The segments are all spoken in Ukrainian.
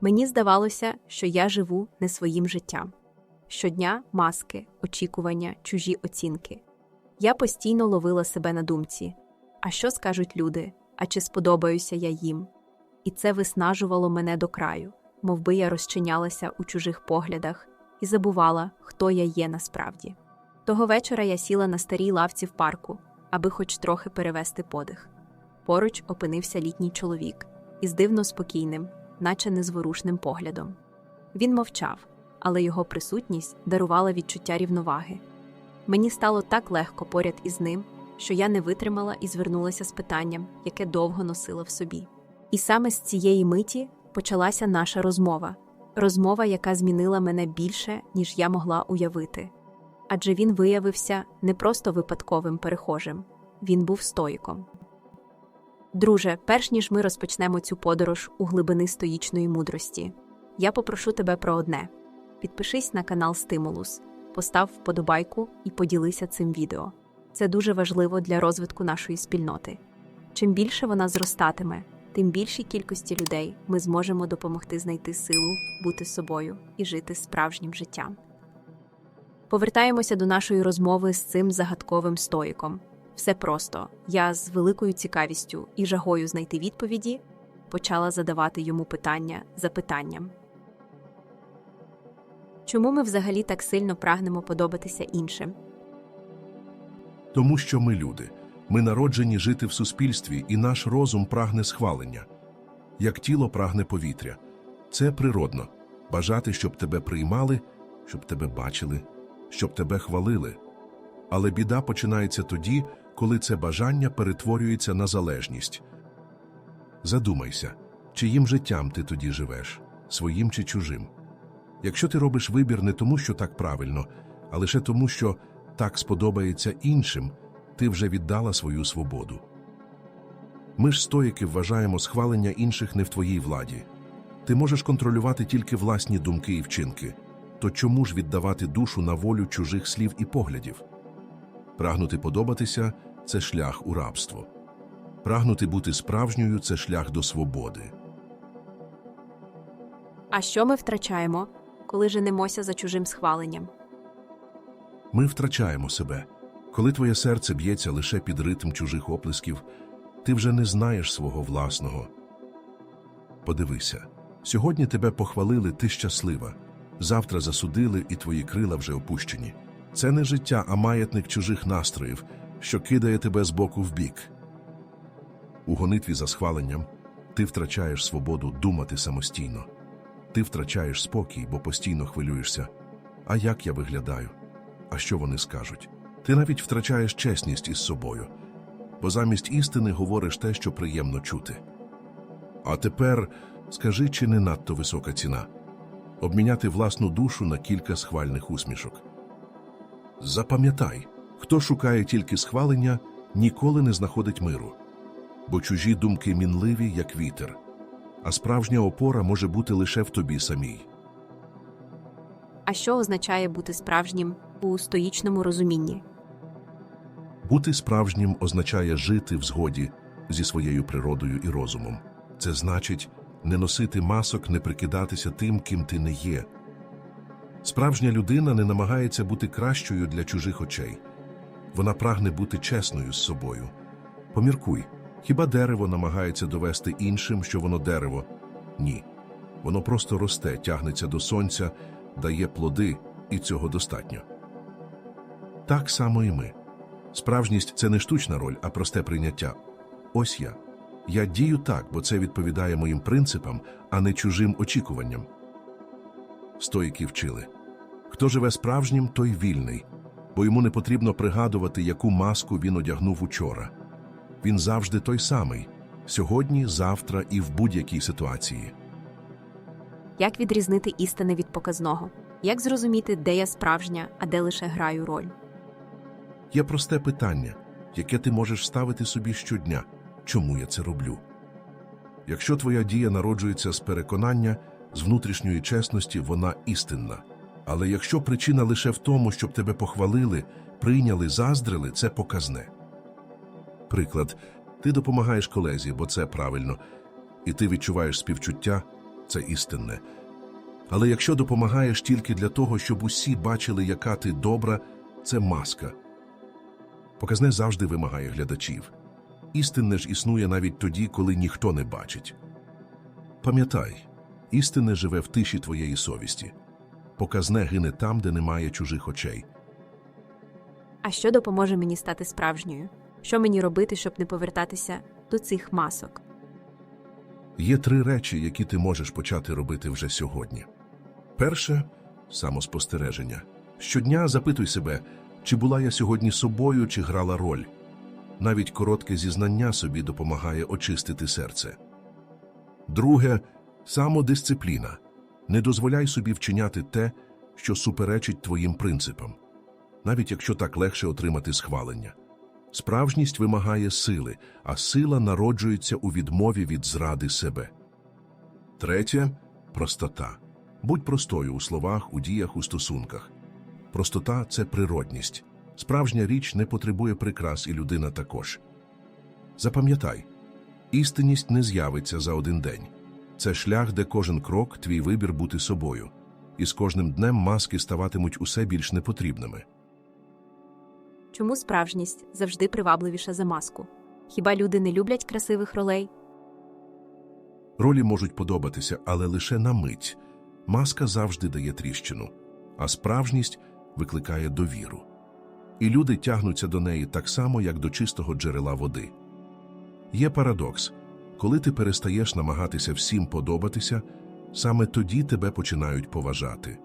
Мені здавалося, що я живу не своїм життям. Щодня маски, очікування, чужі оцінки. Я постійно ловила себе на думці: а що скажуть люди, а чи сподобаюся я їм? І це виснажувало мене до краю, мовби я розчинялася у чужих поглядах і забувала, хто я є насправді. Того вечора я сіла на старій лавці в парку, аби хоч трохи перевести подих. Поруч опинився літній чоловік із дивно спокійним, наче незворушним поглядом. Він мовчав, але його присутність дарувала відчуття рівноваги. Мені стало так легко поряд із ним, що я не витримала і звернулася з питанням, яке довго носила в собі. І саме з цієї миті почалася наша розмова розмова, яка змінила мене більше, ніж я могла уявити. Адже він виявився не просто випадковим перехожим, він був стоїком. Друже, перш ніж ми розпочнемо цю подорож у глибини стоїчної мудрості, я попрошу тебе про одне: підпишись на канал Стимулус, постав вподобайку і поділися цим відео. Це дуже важливо для розвитку нашої спільноти. Чим більше вона зростатиме, тим більшій кількості людей ми зможемо допомогти знайти силу, бути собою і жити справжнім життям. Повертаємося до нашої розмови з цим загадковим стоїком. Все просто я з великою цікавістю і жагою знайти відповіді почала задавати йому питання за питанням. Чому ми взагалі так сильно прагнемо подобатися іншим? Тому що ми люди. Ми народжені жити в суспільстві, і наш розум прагне схвалення. Як тіло прагне повітря. Це природно бажати, щоб тебе приймали, щоб тебе бачили, щоб тебе хвалили. Але біда починається тоді, коли це бажання перетворюється на залежність. Задумайся, чиїм життям ти тоді живеш, своїм чи чужим. Якщо ти робиш вибір не тому, що так правильно, а лише тому, що так сподобається іншим, ти вже віддала свою свободу. Ми ж стоїки вважаємо схвалення інших не в твоїй владі. Ти можеш контролювати тільки власні думки і вчинки. То чому ж віддавати душу на волю чужих слів і поглядів? Прагнути подобатися це шлях у рабство. Прагнути бути справжньою це шлях до свободи. А що ми втрачаємо, коли женемося за чужим схваленням? Ми втрачаємо себе. Коли твоє серце б'ється лише під ритм чужих оплесків, ти вже не знаєш свого власного. Подивися, сьогодні тебе похвалили, ти щаслива. Завтра засудили, і твої крила вже опущені. Це не життя, а маятник чужих настроїв, що кидає тебе з боку в бік. У гонитві за схваленням ти втрачаєш свободу думати самостійно. Ти втрачаєш спокій, бо постійно хвилюєшся. А як я виглядаю? А що вони скажуть? Ти навіть втрачаєш чесність із собою, бо замість істини говориш те, що приємно чути. А тепер скажи, чи не надто висока ціна обміняти власну душу на кілька схвальних усмішок. Запам'ятай, хто шукає тільки схвалення, ніколи не знаходить миру, бо чужі думки мінливі, як вітер, а справжня опора може бути лише в тобі самій. А що означає бути справжнім у стоїчному розумінні? Бути справжнім означає жити в згоді зі своєю природою і розумом. Це значить не носити масок, не прикидатися тим, ким ти не є. Справжня людина не намагається бути кращою для чужих очей. Вона прагне бути чесною з собою. Поміркуй, хіба дерево намагається довести іншим, що воно дерево? Ні. Воно просто росте, тягнеться до сонця, дає плоди, і цього достатньо. Так само і ми. Справжність це не штучна роль, а просте прийняття. Ось я. Я дію так, бо це відповідає моїм принципам, а не чужим очікуванням. Стоїки вчили хто живе справжнім, той вільний, бо йому не потрібно пригадувати, яку маску він одягнув учора. Він завжди той самий сьогодні, завтра і в будь-якій ситуації. Як відрізнити істини від показного? Як зрозуміти, де я справжня, а де лише граю роль? Є просте питання, яке ти можеш ставити собі щодня чому я це роблю? Якщо твоя дія народжується з переконання, з внутрішньої чесності, вона істинна. Але якщо причина лише в тому, щоб тебе похвалили, прийняли, заздрили, це показне. Приклад, ти допомагаєш колезі, бо це правильно, і ти відчуваєш співчуття, це істинне. Але якщо допомагаєш тільки для того, щоб усі бачили, яка ти добра, це маска. Показне завжди вимагає глядачів. Істинне ж існує навіть тоді, коли ніхто не бачить. Пам'ятай, істинне живе в тиші твоєї совісті. Показне гине там, де немає чужих очей. А що допоможе мені стати справжньою? Що мені робити, щоб не повертатися до цих масок? Є три речі, які ти можеш почати робити вже сьогодні. Перше самоспостереження. Щодня запитуй себе, чи була я сьогодні собою, чи грала роль. Навіть коротке зізнання собі допомагає очистити серце. Друге самодисципліна. Не дозволяй собі вчиняти те, що суперечить твоїм принципам, навіть якщо так легше отримати схвалення. Справжність вимагає сили, а сила народжується у відмові від зради себе. Третє простота. Будь простою у словах, у діях, у стосунках. Простота це природність. Справжня річ не потребує прикрас, і людина також. Запам'ятай, істинність не з'явиться за один день. Це шлях, де кожен крок твій вибір бути собою, і з кожним днем маски ставатимуть усе більш непотрібними. Чому справжність завжди привабливіша за маску? Хіба люди не люблять красивих ролей? Ролі можуть подобатися, але лише на мить. Маска завжди дає тріщину, а справжність викликає довіру. І люди тягнуться до неї так само, як до чистого джерела води. Є парадокс коли ти перестаєш намагатися всім подобатися, саме тоді тебе починають поважати,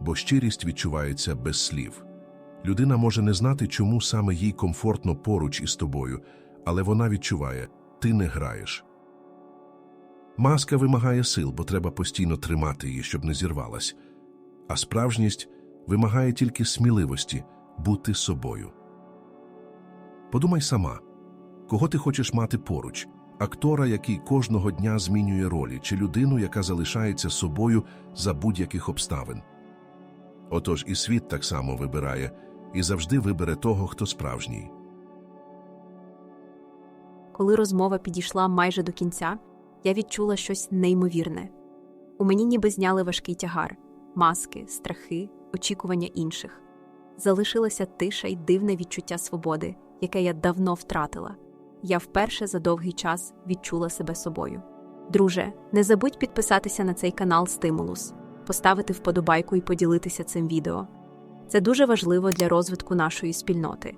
бо щирість відчувається без слів. Людина може не знати, чому саме їй комфортно поруч із тобою, але вона відчуває ти не граєш. Маска вимагає сил, бо треба постійно тримати її, щоб не зірвалась. А справжність вимагає тільки сміливості бути собою. Подумай сама, кого ти хочеш мати поруч актора, який кожного дня змінює ролі, чи людину, яка залишається собою за будь-яких обставин. Отож і світ так само вибирає і завжди вибере того, хто справжній. Коли розмова підійшла майже до кінця, я відчула щось неймовірне. У мені ніби зняли важкий тягар, маски, страхи, очікування інших. Залишилася тиша й дивне відчуття свободи, яке я давно втратила. Я вперше за довгий час відчула себе собою. Друже, не забудь підписатися на цей канал Стимулус, поставити вподобайку і поділитися цим відео. Це дуже важливо для розвитку нашої спільноти.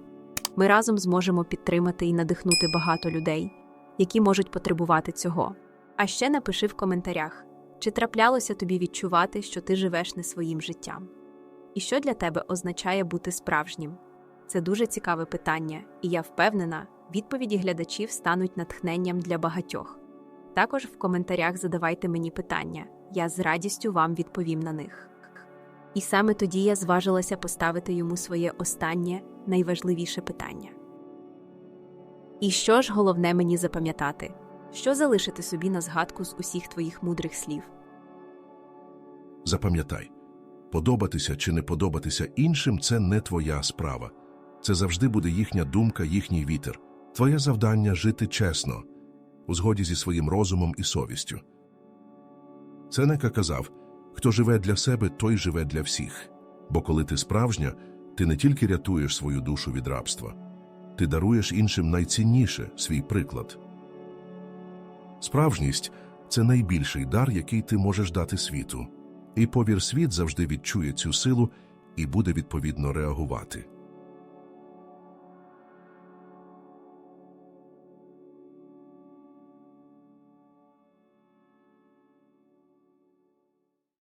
Ми разом зможемо підтримати і надихнути багато людей, які можуть потребувати цього. А ще напиши в коментарях, чи траплялося тобі відчувати, що ти живеш не своїм життям, і що для тебе означає бути справжнім. Це дуже цікаве питання, і я впевнена, відповіді глядачів стануть натхненням для багатьох. Також в коментарях задавайте мені питання, я з радістю вам відповім на них. І саме тоді я зважилася поставити йому своє останнє, найважливіше питання. І що ж головне мені запам'ятати, що залишити собі на згадку з усіх твоїх мудрих слів? Запам'ятай, подобатися чи не подобатися іншим це не твоя справа. Це завжди буде їхня думка, їхній вітер. Твоє завдання жити чесно, у згоді зі своїм розумом і совістю. Сенека казав хто живе для себе, той живе для всіх. Бо коли ти справжня, ти не тільки рятуєш свою душу від рабства, ти даруєш іншим найцінніше свій приклад. Справжність це найбільший дар, який ти можеш дати світу. І повір, світ завжди відчує цю силу і буде відповідно реагувати.